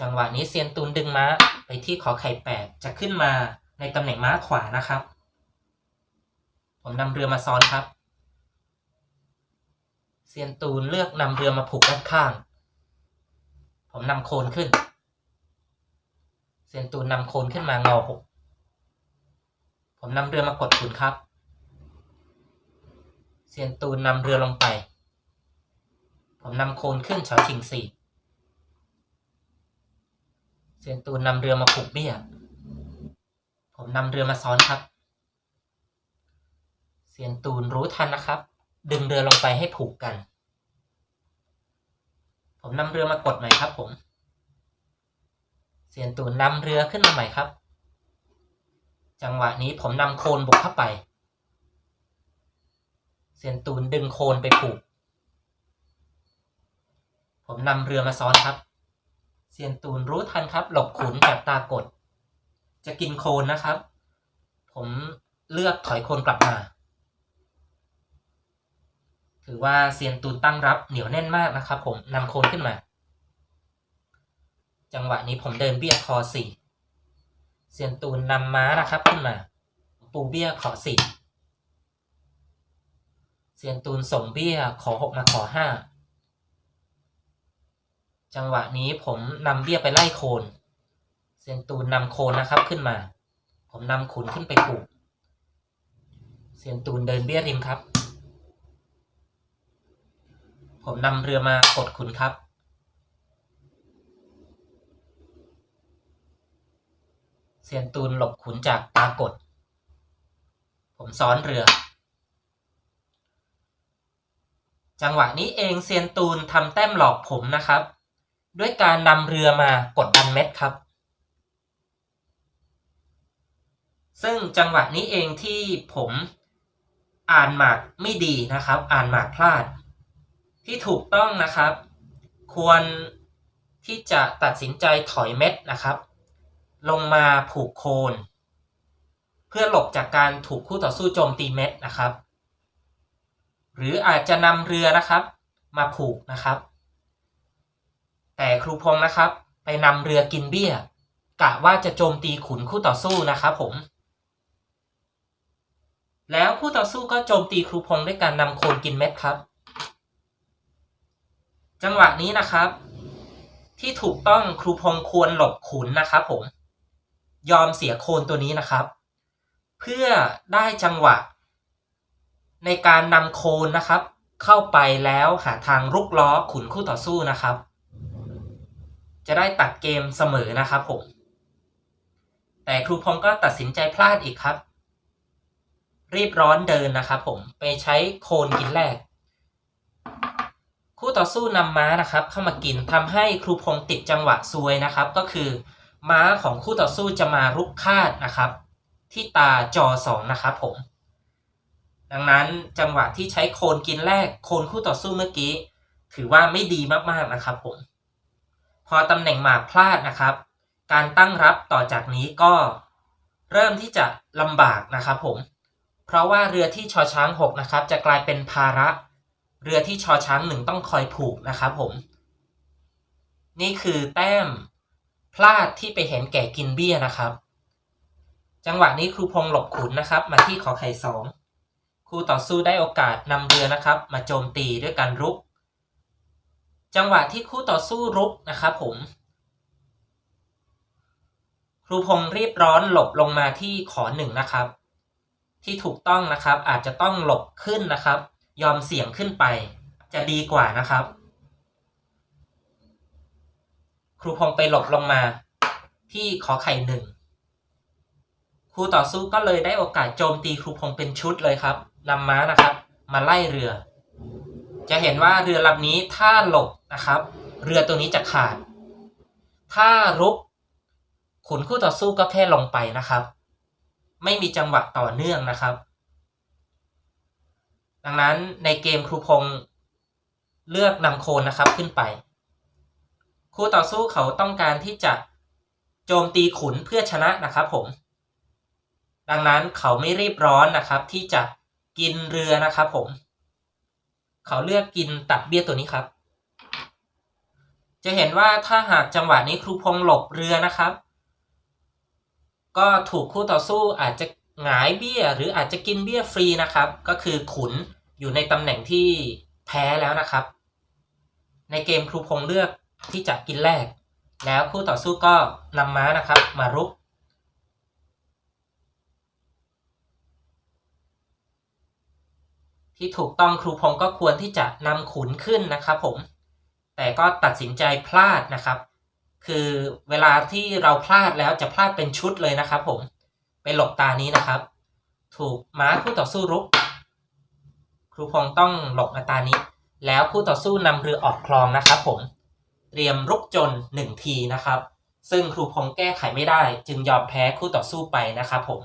จังหวะนี้เซียนตูนดึงม้าไปที่ขอไข่แปดจะขึ้นมาในตำแหน่งม้าขวานะครับ ผมนำเรือมาซ้อนครับ เซียนตูนเลือกนำเรือมาผูกด้านข้าง ผมนำโคนขึ้น เซียนตูนนำโคนขึ้นมางอหกผมนำเรือมากดขุนครับ เซียนตูนนำเรือลงไป ผมนำโคนขึ้นเฉาชิงสี่ ซียนตูนนำเรือมาผูกเบี้ย ผมนำเรือมาซ้อนครับ เซียนตูนรู้ทันนะครับ ดึงเรือลงไปให้ผูกกัน ผมนำเรือมากดใหม่ครับ ผม เซียนตูนนำเรือขึ้นมาใหม่ครับ จังหวะนี้ผมนำโคนบุกเข้าไป เซียนตูนดึงโคนไปผูก ผมนำเรือมาซ้อนครับ เซียนตูนรู้ทันครับ หลบขุนจากตากด จะกินโคนนะครับ ผมเลือกถอยโคนกลับมา ถือว่าเซียนตูนตั้งรับเหนียวแน่นมากนะครับ ผมนำโคนขึ้นมา จังหวะนี้ผมเดินเบี้ยคอสี่เซียนตูนนำม้านะครับขึ้นมา ปูเบี้ยขอสี่เซียนตูนส่งเบี้ยขอหกมาขอห้า จังหวะนี้ผมนำเบี้ยไปไล่โคนเซียนตูนนำโคนนะครับขึ้นมา ผมนำขุนขึ้นไปผูกเซียนตูนเดินเบี้ยริมครับ ผมนำเรือมากดขุนครับ เซียนตูนหลบขุนจากตากด ผมซ้อนเรือ จังหวะนี้เองเซียนตูนทำแต้มหลอกผมนะครับ ด้วยการนำเรือมากดดันเม็ดครับ ซึ่งจังหวะนี้เองที่ผมอ่านหมากไม่ดีนะครับ อ่านหมากพลาด ที่ถูกต้องนะครับ ควรที่จะตัดสินใจถอยเม็ดนะครับ ลงมาผูกโคน เพื่อหลบจากการถูกคู่ต่อสู้โจมตีเม็ดนะครับ หรืออาจจะนำเรือนะครับ มาผูกนะครับ แต่ครูพงษ์นะครับ ไปนำเรือกินเบี้ย กะว่าจะโจมตีขุนคู่ต่อสู้นะครับผม แล้วคู่ต่อสู้ก็โจมตีครูพงษ์ด้วยการนำโคนกินเม็ดครับ จังหวะนี้นะครับ ที่ถูกต้องครูพงษ์ควรหลบขุนนะครับผม ยอมเสียโคนตัวนี้นะครับ เพื่อได้จังหวะ ในการนำโคนนะครับ เข้าไปแล้วหาทางรุกล้อขุนคู่ต่อสู้นะครับ จะได้ตัดเกมเสมอนะครับผม แต่ครูพงษ์ก็ตัดสินใจพลาดอีกครับ รีบร้อนเดินนะครับผมไปใช้โคนกินแรก คู่ต่อสู้นำม้านะครับ เข้ามากินทำให้ครูพงษ์ติดจังหวะซวยนะครับ ก็คือม้าของคู่ต่อสู้จะมารุกคาดนะครับ ที่ตาจอสองนะครับผม ดังนั้นจังหวะที่ใช้โคนกินแรกโคนคู่ต่อสู้เมื่อกี้ ถือว่าไม่ดีมากๆนะครับผม พอตำแหน่งหมากพลาดนะครับ การตั้งรับต่อจากนี้ก็เริ่มที่จะลำบากนะครับผม เพราะว่าเรือที่ชอช้างหกนะครับ จะกลายเป็นภาระ เรือที่ชอช้างหนึ่งต้องคอยผูกนะครับผม นี่คือแต้มพลาดที่ไปเห็นแก่กินเบี้ยนะครับ จังหวะนี้ครูพงหลบขุนนะครับ มาที่ขอไข่สองคู่ต่อสู้ได้โอกาสนำเรือนะครับ มาโจมตีด้วยการรุก จังหวะที่คู่ต่อสู้รุกนะครับผม ครูพงษ์รีบร้อนหลบลงมาที่ขอหนึ่งนะครับ ที่ถูกต้องนะครับอาจจะต้องหลบขึ้นนะครับ ยอมเสี่ยงขึ้นไป จะดีกว่านะครับ ครูพงษ์ไปหลบลงมา ที่ขอไข่หนึ่งครูต่อสู้ก็เลยได้โอกาสโจมตีครูพงษ์เป็นชุดเลยครับนำม้านะครับ มาไล่เรือ จะเห็นว่าเรือลำนี้ถ้าหลบนะครับ เรือตัวนี้จะขาด ถ้ารุกขุนคู่ต่อสู้ก็แค่ลงไปนะครับ ไม่มีจังหวะต่อเนื่องนะครับ ดังนั้นในเกมครูพงเลือกนำโคนนะครับขึ้นไป คู่ต่อสู้เขาต้องการที่จะโจมตีขุนเพื่อชนะนะครับผม ดังนั้นเขาไม่รีบร้อนนะครับที่จะกินเรือนะครับผม เขาเลือกกินตัดเบี้ยตัวนี้ครับ จะเห็นว่าถ้าหากจังหวะนี้ครูพงษ์หลบเรือนะครับ ก็ถูกคู่ต่อสู้อาจจะหงายเบี้ย หรืออาจจะกินเบี้ยฟรีนะครับ ก็คือขุนอยู่ในตำแหน่งที่แพ้แล้วนะครับ ในเกมครูพงษ์เลือกที่จะกินแรก แล้วคู่ต่อสู้ก็นำม้านะครับ มารุก ที่ถูกต้องครูพงศ์ก็ควรที่จะนำขุนขึ้นนะครับผม แต่ก็ตัดสินใจพลาดนะครับ คือเวลาที่เราพลาดแล้วจะพลาดเป็นชุดเลยนะครับผม ไปหลบตานี้นะครับ ถูกม้าคู่ต่อสู้รุก ครูพงศ์ต้องหลบมาตานี้ แล้วคู่ต่อสู้นำเรือออกคลองนะครับผม เตรียมรุกจนหนึ่งทีนะครับ ซึ่งครูพงศ์แก้ไขไม่ได้ จึงยอมแพ้คู่ต่อสู้ไปนะครับผม